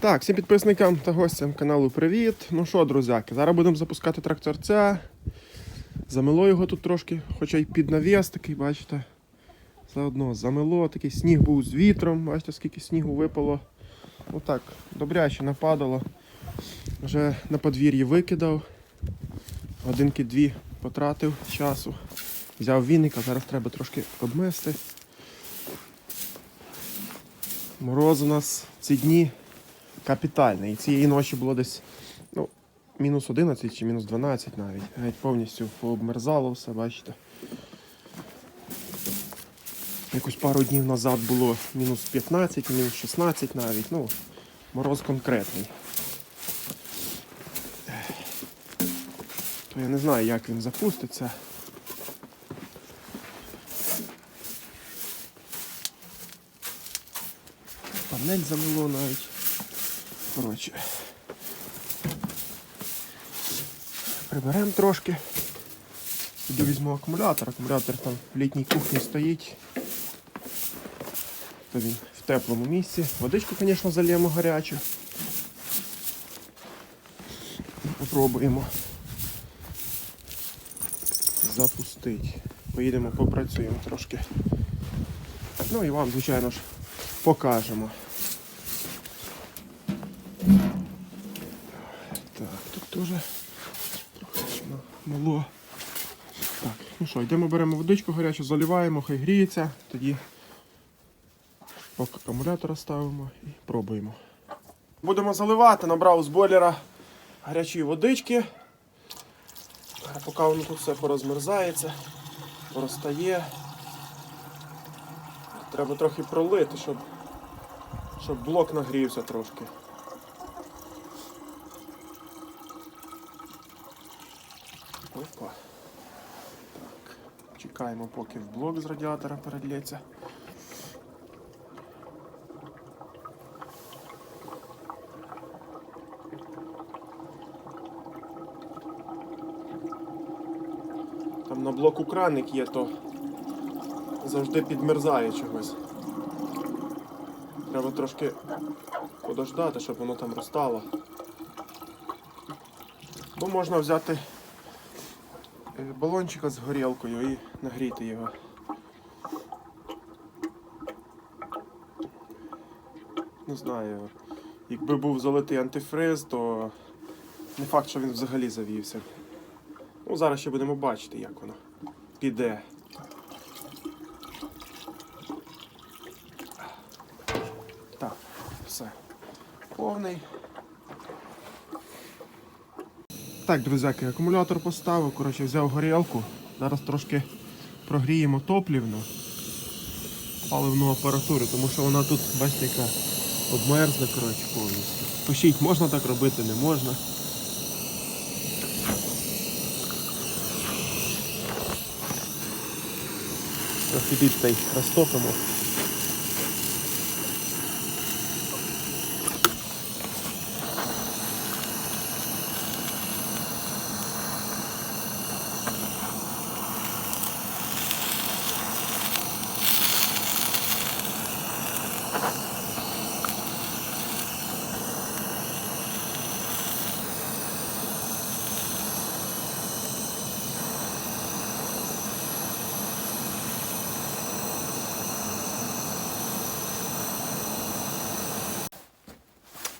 Так, всім підписникам та гостям каналу привіт. Ну що, друзяки, зараз будемо запускати тракторця. Замило його тут трошки, хоча й під навіс такий, бачите. Заодно замило, такий сніг був з вітром, бачите, скільки снігу випало. Отак, добряче нападало. Вже на подвір'ї викидав. Годинки дві потратив часу. Взяв віника, зараз треба трошки обмести. Мороз у нас ці дні капітальний. І цієї ночі було десь ну, мінус 11 чи мінус 12 навіть. Геть повністю пообмерзало все, бачите. Якось пару днів назад було мінус 15, мінус 16 навіть. Ну, мороз конкретний. То я не знаю, як він запуститься. Панель замило навіть. Коротше. Приберемо трошки. Тоді візьму акумулятор. Акумулятор там в літній кухні стоїть. То він в теплому місці. Водичку, звісно, зальємо гарячу. Попробуємо запустити. Поїдемо, попрацюємо трошки. Ну і вам, звичайно ж, покажемо. Теж мало. Так, ну що, йдемо беремо водичку гарячу, заливаємо, хай гріється, тоді акумулятора ставимо і пробуємо. Будемо заливати, набрав з бойлера гарячої водички. Поки воно тут все порозмерзається, порозтає. Треба трохи пролити, щоб, щоб блок нагрівся трошки. Опа. Так. Чекаємо, поки в блок з радіатора перельється. Там на блоку краник є, то завжди підмерзає чогось. Треба трошки подождати, щоб воно там розтало. Бо можна взяти балончика з горілкою і нагріти його. Не знаю, якби був залитий антифриз, то не факт, що він взагалі завівся. Ну, зараз ще будемо бачити, як воно піде. Так, все. Повний. Так, друзяки, акумулятор поставив, коротше, взяв горілку. Зараз трошки прогріємо топлівну паливну апаратуру, тому що вона тут, бачите, яка обмерзла, коротше, повністю. Пишіть, можна так робити, не можна. Трохи більше розтопимо.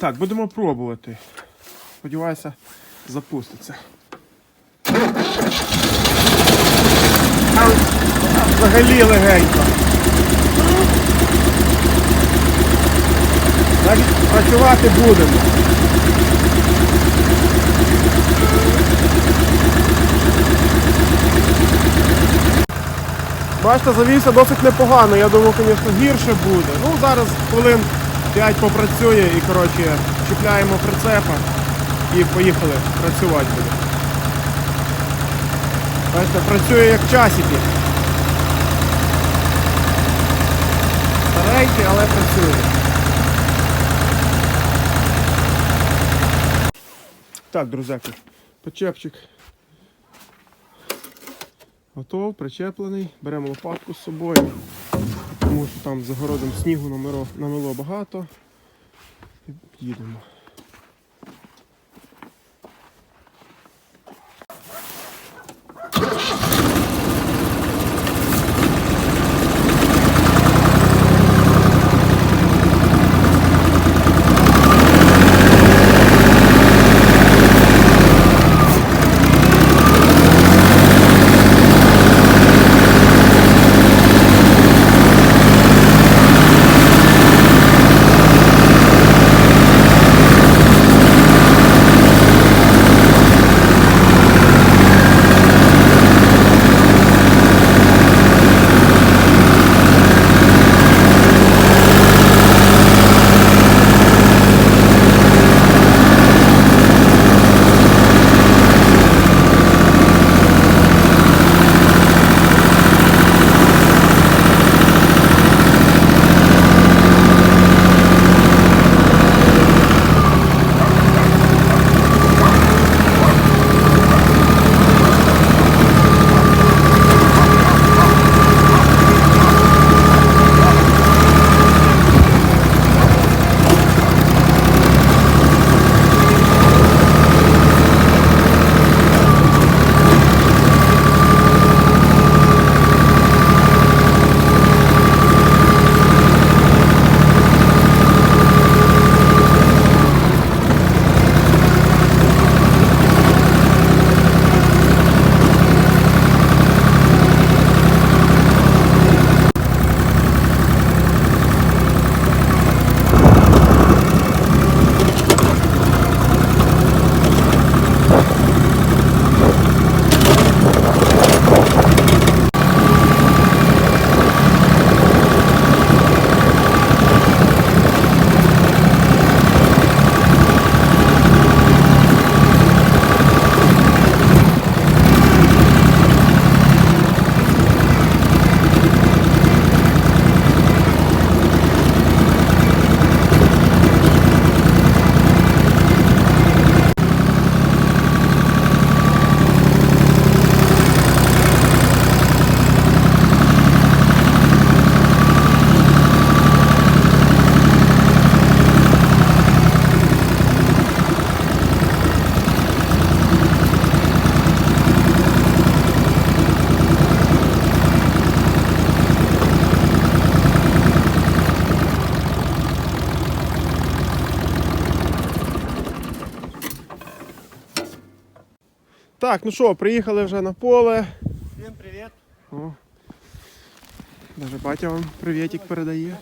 Так, будемо пробувати. Сподіваюся, запуститься. Взагалі легенько. Навіть працювати будемо. Бачите, завівся досить непогано. Я думав, звісно, гірше буде. Ну, зараз хвилин 5 попрацює і коротше чіпляємо прицепа і поїхали працювати буде. Бачите, працює як часики. Старенький, але працює. Так, друзяки, почепчик готов, причеплений. Беремо лопатку з собою, тому що там за городом снігу намело багато. Їдемо. Так, ну що, приїхали вже на поле. Всем привет. О, даже батя вам привітик передає.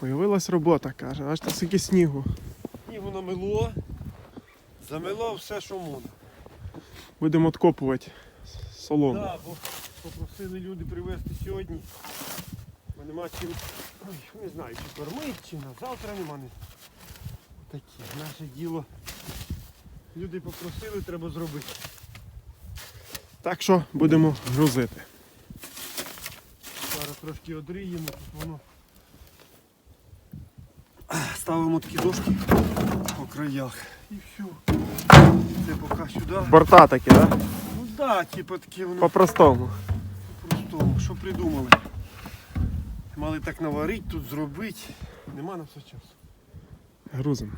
Появилась робота, каже, аж та скільки снігу. Снігу намело. Замело все, що можна. Будемо откопувати солому. Да, бо попросили люди привезти сьогодні. Бо нема чим. Ой, не знаю, чи кормити, чи на завтра нема. Не... Такі, наше діло. Люди попросили, треба зробити. Так що будемо грузити. Зараз трошки одріємо, тут воно. Ставимо такі дошки по краях. І все. Це поки сюди. Борта такі, так? Да? Ну да, типу такі воно. По-простому. Простому, що придумали? Мали так наварити, тут зробити. Нема на все часу. Грузимо.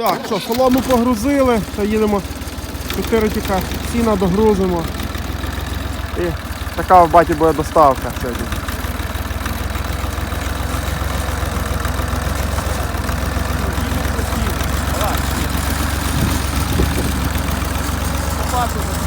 Так, що, солому погрузили, то їдемо 4 тіка сіна догрузимо. І така в баті буде доставка сьогодні. працювати.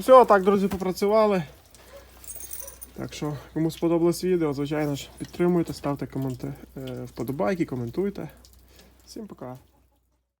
Все, так, друзі, попрацювали. Так що, кому сподобалось відео, звичайно ж, підтримуйте, ставте коменти, е, вподобайки, коментуйте. Всім пока.